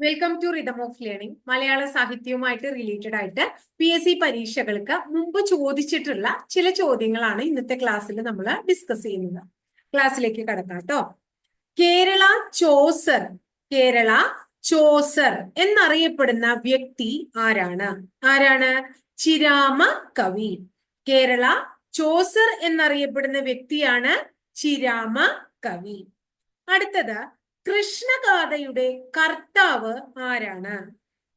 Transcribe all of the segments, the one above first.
Welcome to rhythm of learning Malayalam സാഹിത്യവുമായിട്ട് related ആയിട്ട് P S C പരീക്ഷകൾക്ക് മുമ്പ് ചോദിച്ചിട്ടുള്ള ചില ചോദ്യങ്ങളാണ് ഇന്നത്തെ ക്ലാസ്സിൽ നമ്മൾ ഡിസ്കസ് ചെയ്യുന്നത്. ക്ലാസ്സിലേക്ക് കടക്കാം കേട്ടോ കേരള ചോസർ കേരള ചോസർ എന്നറിയപ്പെടുന്ന വ്യക്തി ആരാണ്? ആരാണ്? ചിരാമ കവി. കേരള ചോസർ എന്നറിയപ്പെടുന്ന വ്യക്തിയാണ് ചിരാമ കവി. അടുത്തത് കൃഷ്ണഗാഥയുടെ കർത്താവ് ആരാണ്?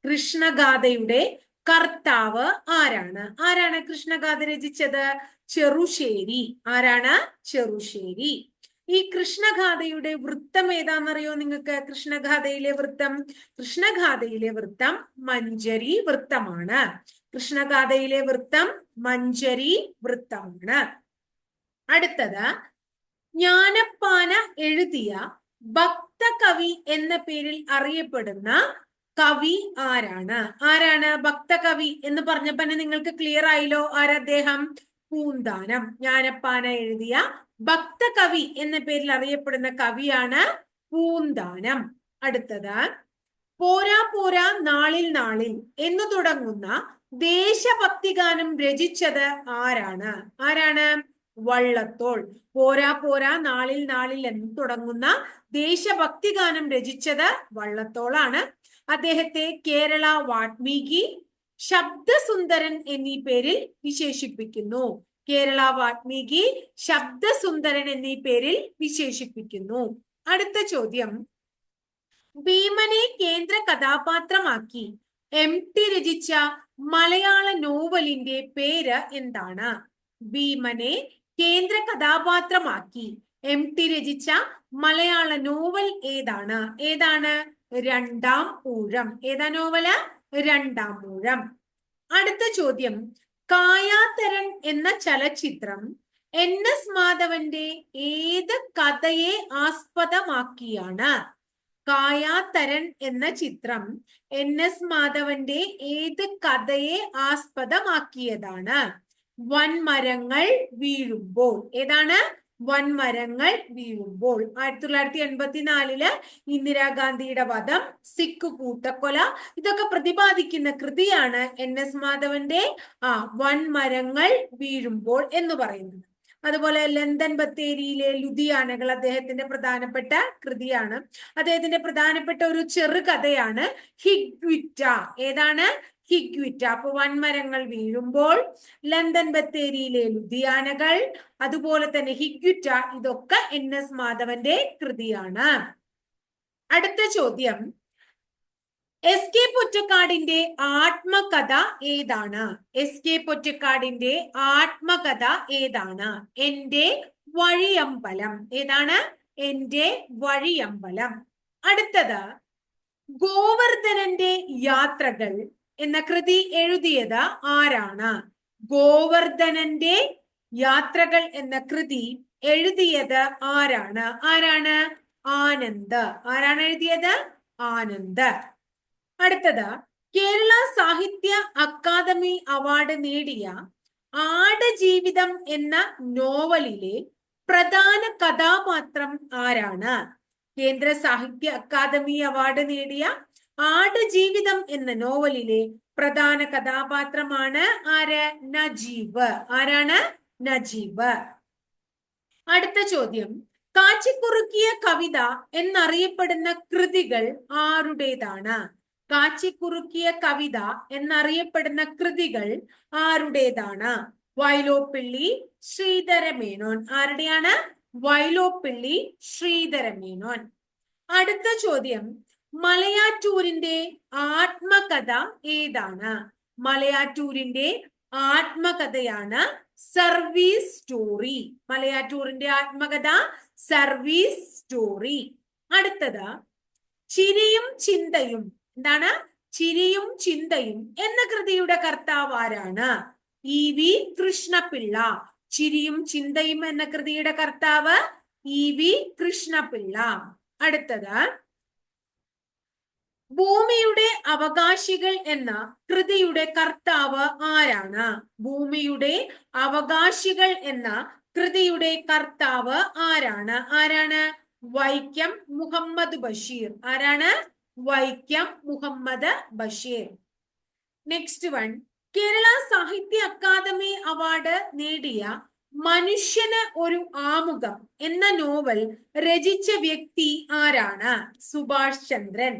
കൃഷ്ണഗാഥയുടെ കർത്താവ് ആരാണ്? ആരാണ് കൃഷ്ണഗാഥ രചിച്ചത്? ചെറുശ്ശേരി. ആരാണ്? ചെറുശ്ശേരി. ഈ കൃഷ്ണഗാഥയുടെ വൃത്തം ഏതാണെന്നറിയോ നിങ്ങൾക്ക്? കൃഷ്ണഗാഥയിലെ വൃത്തം കൃഷ്ണഗാഥയിലെ വൃത്തം മഞ്ചരി വൃത്തമാണ്. കൃഷ്ണഗാഥയിലെ വൃത്തം മഞ്ചരി വൃത്തമാണ്. അടുത്തത് ജ്ഞാനപ്പാന എഴുതിയ ഭക്തകവി എന്ന പേരിൽ അറിയപ്പെടുന്ന കവി ആരാണ്? ആരാണ് ഭക്തകവി എന്ന് പറഞ്ഞപ്പോ തന്നെ നിങ്ങൾക്ക് ക്ലിയർ ആയില്ലോ. ആരദ്ദേഹം പൂന്താനം. ജ്ഞാനപ്പാന എഴുതിയ ഭക്തകവി എന്ന പേരിൽ അറിയപ്പെടുന്ന കവിയാണ് പൂന്താനം. അടുത്തത് പോരാ പോരാ നാളിൽ നാളിൽ എന്ന് തുടങ്ങുന്ന ദേശഭക്തി ഗാനം രചിച്ചത് ആരാണ്? ആരാണ്? വള്ളത്തോൾ. പോരാ പോരാ നാളിൽ നാളിൽ എന്ന് തുടങ്ങുന്ന ദേശഭക്തി ഗാനം രചിച്ചത് വള്ളത്തോളാണ്. അദ്ദേഹത്തെ കേരള വാത്മീകി ശബ്ദസുന്ദരൻ എന്നീ പേരിൽ വിശേഷിപ്പിക്കുന്നു. കേരള വാത്മീകി ശബ്ദസുന്ദരൻ എന്നീ പേരിൽ വിശേഷിപ്പിക്കുന്നു. അടുത്ത ചോദ്യം. ഭീമനെ കേന്ദ്ര കഥാപാത്രമാക്കി. എം ടി രചിച്ച മലയാള നോവലിന്റെ പേര് എന്താണ്? ഭീമനെ കേന്ദ്ര കഥാപാത്രമാക്കി. എം ടി രചിച്ച മലയാള നോവൽ ഏതാണ്? ഏതാണ്? രണ്ടാം ഊഴം. ഏതാ നോവൽ രണ്ടാം ഊഴം. അടുത്ത ചോദ്യം. കായാതരൻ എന്ന ചലച്ചിത്രം എൻ എസ് മാധവന്റെ ഏത് കഥയെ ആസ്പദമാക്കിയാണ്? കായാതരൻ എന്ന ചിത്രം എൻ എസ് മാധവന്റെ ഏത് കഥയെ ആസ്പദമാക്കിയതാണ്? വൻമരങ്ങൾ വീഴുമ്പോൾ. ഏതാണ്? വൻമരങ്ങൾ വീഴുമ്പോൾ. ആയിരത്തി തൊള്ളായിരത്തി എൺപത്തിനാലിൽ ഇന്ദിരാഗാന്ധിയുടെ വധം സിഖ് കൂട്ടക്കൊല ഇതൊക്കെ പ്രതിപാദിക്കുന്ന കൃതിയാണ് എൻ എസ് മാധവന്റെ ആ വൻമരങ്ങൾ വീഴുമ്പോൾ എന്ന് പറയുന്നത്. അതുപോലെ ലണ്ടൻ ബത്തേരിയിലെ ലുധിയാനകൾ അദ്ദേഹത്തിന്റെ പ്രധാനപ്പെട്ട കൃതിയാണ്. അദ്ദേഹത്തിന്റെ പ്രധാനപ്പെട്ട ഒരു ചെറുകഥയാണ് ഹിഗ്വിറ്റ. ഏതാണ്? ഹിഗ്വിറ്റ അപ്പൊ വൻമരങ്ങൾ വീഴുമ്പോൾ ലണ്ടൻ ബത്തേരിയിലെ ലുധിയാനകൾ അതുപോലെ തന്നെ ഹിഗ്വിറ്റ ഇതൊക്കെ എൻ എസ് മാധവന്റെ കൃതിയാണ്. അടുത്ത ചോദ്യം. എസ് കെ പൊറ്റക്കാടിന്റെ ആത്മകഥ ഏതാണ്? എസ് കെ പൊറ്റക്കാടിന്റെ ആത്മകഥ ഏതാണ്? എന്റെ വഴിയമ്പലം. ഏതാണ്? എന്റെ വഴിയമ്പലം. അടുത്തത്. ഗോവർദ്ധനന്റെ യാത്രകൾ എന്ന കൃതി എഴുതിയത് ആരാണ്? ഗോവർദ്ധനന്റെ യാത്രകൾ എന്ന കൃതി എഴുതിയത് ആരാണ്? ആരാണ്? ആനന്ദ്. ആരാണ് എഴുതിയത്? ആനന്ദ്. അടുത്തത് കേരള സാഹിത്യ അക്കാദമി അവാർഡ് നേടിയ ആടുജീവിതം എന്ന നോവലിലെ പ്രധാന കഥാപാത്രം ആരാണ്? കേന്ദ്ര സാഹിത്യ അക്കാദമി അവാർഡ് നേടിയ ആടുജീവിതം എന്ന നോവലിലെ പ്രധാന കഥാപാത്രമാണ് ആര്? നജീബ്. ആരാണ്? നജീബ്. അടുത്ത ചോദ്യം. കാച്ചിക്കുറുക്കിയ കവിത എന്നറിയപ്പെടുന്ന കൃതികൾ ആരുടേതാണ്? കാച്ചിക്കുറുക്കിയ കവിത എന്നറിയപ്പെടുന്ന കൃതികൾ ആരുടേതാണ്? വൈലോപ്പിള്ളി ശ്രീധരമേനോൻ. ആരുടെയാണ്? വൈലോപ്പിള്ളി ശ്രീധരമേനോൻ. അടുത്ത ചോദ്യം. മലയാറ്റൂരിന്റെ ആത്മകഥ ഏതാണ്? മലയാറ്റൂരിന്റെ ആത്മകഥയാണ് സർവീസ് സ്റ്റോറി. മലയാറ്റൂരിന്റെ ആത്മകഥ സർവീസ് സ്റ്റോറി. അടുത്തത് ചിരിയും ചിന്തയും. എന്താണ്? ചിരിയും ചിന്തയും എന്ന കൃതിയുടെ കർത്താവ് ആരാണ്? E V Krishnapillai. ചിരിയും ചിന്തയും എന്ന കൃതിയുടെ കർത്താവ് ഇ വി കൃഷ്ണപിള്ള. അടുത്തത് ഭൂമിയുടെ അവകാശികൾ എന്ന കൃതിയുടെ കർത്താവ് ആരാണ്? ഭൂമിയുടെ അവകാശികൾ എന്ന കൃതിയുടെ കർത്താവ് ആരാണ്? ആരാണ്? വൈക്കം മുഹമ്മദ് ബഷീർ. ആരാണ്? Vaikom Muhammad Basheer. Next one Kerala Sahitya Akademi award നേടിയ മനുഷ്യന് ഒരു ആമുഖം എന്ന നോവൽ രചിച്ച വ്യക്തി ആരാണ്? സുഭാഷ് ചന്ദ്രൻ.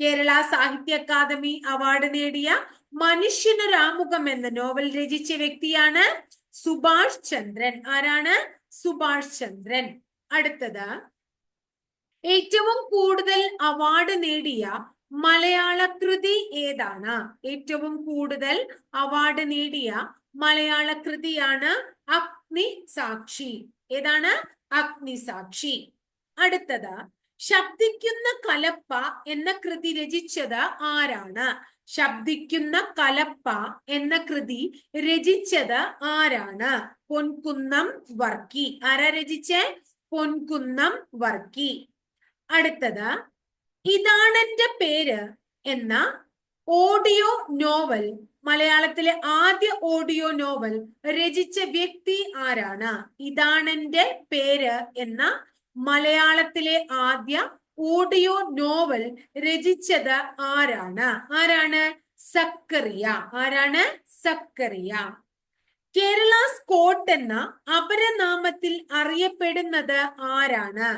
കേരള സാഹിത്യ അക്കാദമി അവാർഡ് നേടിയ മനുഷ്യനൊരാമുഖം എന്ന നോവൽ രചിച്ച വ്യക്തിയാണ് സുഭാഷ് ചന്ദ്രൻ. ആരാണ്? സുഭാഷ് ചന്ദ്രൻ. അടുത്തത്. ഏറ്റവും കൂടുതൽ അവാർഡ് നേടിയ മലയാള കൃതി ഏതാണ്? ഏറ്റവും കൂടുതൽ അവാർഡ് നേടിയ മലയാള കൃതിയാണ് അഗ്നി സാക്ഷി ഏതാണ്? അഗ്നി സാക്ഷി അടുത്തത്. ശബ്ദിക്കുന്ന കലപ്പ എന്ന കൃതി രചിച്ചത് ആരാണ്? ശബ്ദിക്കുന്ന കലപ്പ എന്ന കൃതി രചിച്ചത് ആരാണ്? പൊൻകുന്നം വർക്കി. ആരാ രചിച്ചേ? പൊൻകുന്നം വർക്കി. അടുത്തത് ഇതാണെന്റെ പേര് എന്ന ഓഡിയോ നോവൽ. മലയാളത്തിലെ ആദ്യ ഓഡിയോ നോവൽ രചിച്ച വ്യക്തി ആരാണ്? ഇതാണെന്റെ പേര് എന്ന മലയാളത്തിലെ ആദ്യ ഓഡിയോ നോവൽ രചിച്ചത് ആരാണ്? ആരാണ്? സക്കറിയ. ആരാണ്? സക്കറിയ. കേരള സ്കോട്ട് എന്ന അപരനാമത്തിൽ അറിയപ്പെടുന്നത് ആരാണ്?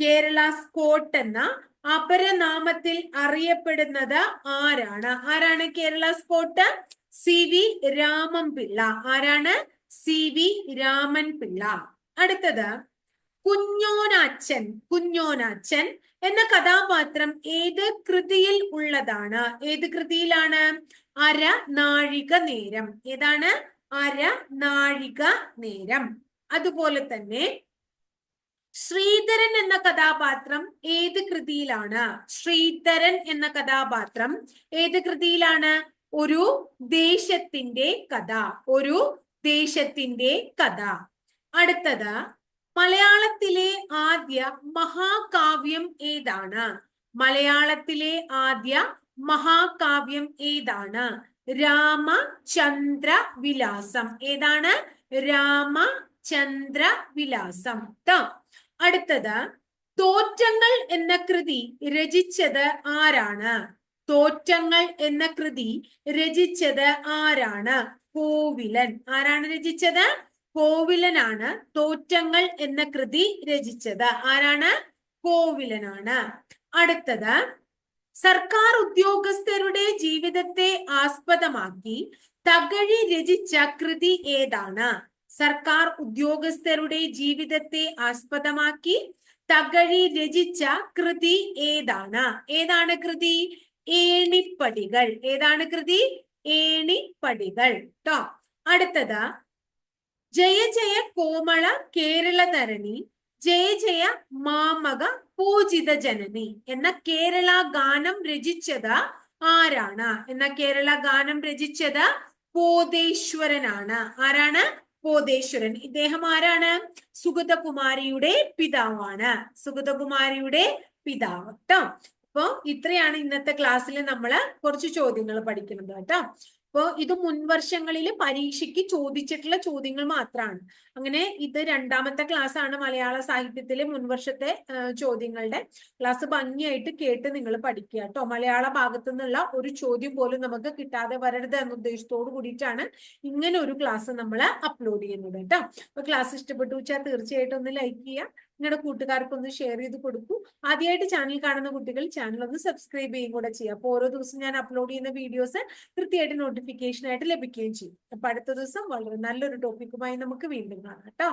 കേരള സ്കോട്ട് എന്ന അപരനാമത്തിൽ അറിയപ്പെടുന്നത് ആരാണ്? ആരാണ് Kerala Scott? C V Raman Pillai ആരാണ്? സി വി രാമൻ പിള്ള അടുത്തത് കുഞ്ഞോനാച്ചൻ കുഞ്ഞോനാച്ചൻ എന്ന കഥാപാത്രം ഏത് കൃതിയിൽ ഉള്ളതാണ്? ഏത് കൃതിയിലാണ്? അര നാഴിക നേരം. ഏതാണ്? അര നാഴിക നേരം. അതുപോലെ തന്നെ ശ്രീധരൻ എന്ന കഥാപാത്രം ഏത് കൃതിയിലാണ്? ശ്രീധരൻ എന്ന കഥാപാത്രം ഏത് കൃതിയിലാണ്? ഒരു ദേശത്തിന്റെ കഥ. ഒരു ദേശത്തിന്റെ കഥ. അടുത്തത് മലയാളത്തിലെ ആദ്യ മഹാകാവ്യം ഏതാണ്? മലയാളത്തിലെ ആദ്യ മഹാകാവ്യം ഏതാണ്? രാമചന്ദ്ര വിലാസം ഏതാണ്? രാമചന്ദ്ര വിലാസം അടുത്തത് തോറ്റങ്ങൾ എന്ന കൃതി രചിച്ചത് ആരാണ്? തോറ്റങ്ങൾ എന്ന കൃതി രചിച്ചത് ആരാണ്? കോവിലൻ. ആരാണ് രചിച്ചത്? കോവിലനാണ് തോറ്റങ്ങൾ എന്ന കൃതി രചിച്ചത്. ആരാണ്? കോവിലനാണ്. അടുത്തത് സർക്കാർ ഉദ്യോഗസ്ഥരുടെ ജീവിതത്തെ ആസ്പദമാക്കി തകഴി രചിച്ച കൃതി ഏതാണ്? സർക്കാർ ഉദ്യോഗസ്ഥരുടെ ജീവിതത്തെ ആസ്പദമാക്കി തകഴി രചിച്ച കൃതി ഏതാണ്? ഏതാണ് കൃതി? ഏണിപ്പടികൾ. ഏതാണ് കൃതി? ഏണിപ്പടികൾ. ട്ടോ. അടുത്തത് ജയ ജയ കോമള കേരള ധരണി ജയ ജയ മാമക പൂജിത ജനനി എന്ന കേരള ഗാനം രചിച്ചത് ആരാണ്? എന്ന കേരള ഗാനം രചിച്ചത് പോതേശ്വരനാണ് ആരാണ്? പോതേശ്വരൻ ഇദ്ദേഹം ആരാണ്? സുഗതകുമാരിയുടെ പിതാവാണ്. സുഗതകുമാരിയുടെ പിതാവ് കേട്ടോ അപ്പൊ ഇത്രയാണ് ഇന്നത്തെ ക്ലാസ്സിൽ നമ്മൾ കുറച്ച് ചോദ്യങ്ങൾ പഠിക്കുന്നത് കേട്ടോ. അപ്പോ ഇത് മുൻവർഷങ്ങളിൽ പരീക്ഷയ്ക്ക് ചോദിച്ചിട്ടുള്ള ചോദ്യങ്ങൾ മാത്രമാണ് അങ്ങനെ ഇത് രണ്ടാമത്തെ ക്ലാസ് ആണ് മലയാള സാഹിത്യത്തിലെ മുൻവർഷത്തെ ചോദ്യങ്ങളുടെ. ക്ലാസ് ഭംഗിയായിട്ട് കേട്ട് നിങ്ങൾ പഠിക്കുക കേട്ടോ. മലയാള ഭാഗത്തു നിന്നുള്ള ഒരു ചോദ്യം പോലും നമുക്ക് കിട്ടാതെ വരരുത് എന്ന ഉദ്ദേശത്തോട് കൂടിയിട്ടാണ് ഇങ്ങനെ ഒരു ക്ലാസ് നമ്മൾ അപ്ലോഡ് ചെയ്യുന്നത് കേട്ടോ. അപ്പൊ ക്ലാസ് ഇഷ്ടപ്പെട്ടു വെച്ചാൽ തീർച്ചയായിട്ടും ഒന്ന് ലൈക്ക് ചെയ്യുക. നിങ്ങളുടെ കൂട്ടുകാർക്ക് ഒന്ന് ഷെയർ ചെയ്ത് കൊടുക്കൂ. ആദ്യമായിട്ട് ചാനൽ കാണുന്ന കുട്ടികൾ ചാനൽ ഒന്ന് സബ്സ്ക്രൈബ് ചെയ്യുകയും കൂടെ ചെയ്യുക. അപ്പോൾ ഓരോ ദിവസം ഞാൻ അപ്ലോഡ് ചെയ്യുന്ന വീഡിയോസ് കൃത്യമായിട്ട് നോട്ടിഫിക്കേഷൻ ആയിട്ട് ലഭിക്കുകയും ചെയ്യും. അപ്പൊ അടുത്ത ദിവസം വളരെ നല്ലൊരു ടോപ്പിക്കുമായി നമുക്ക് വീണ്ടും കാണാം കേട്ടോ.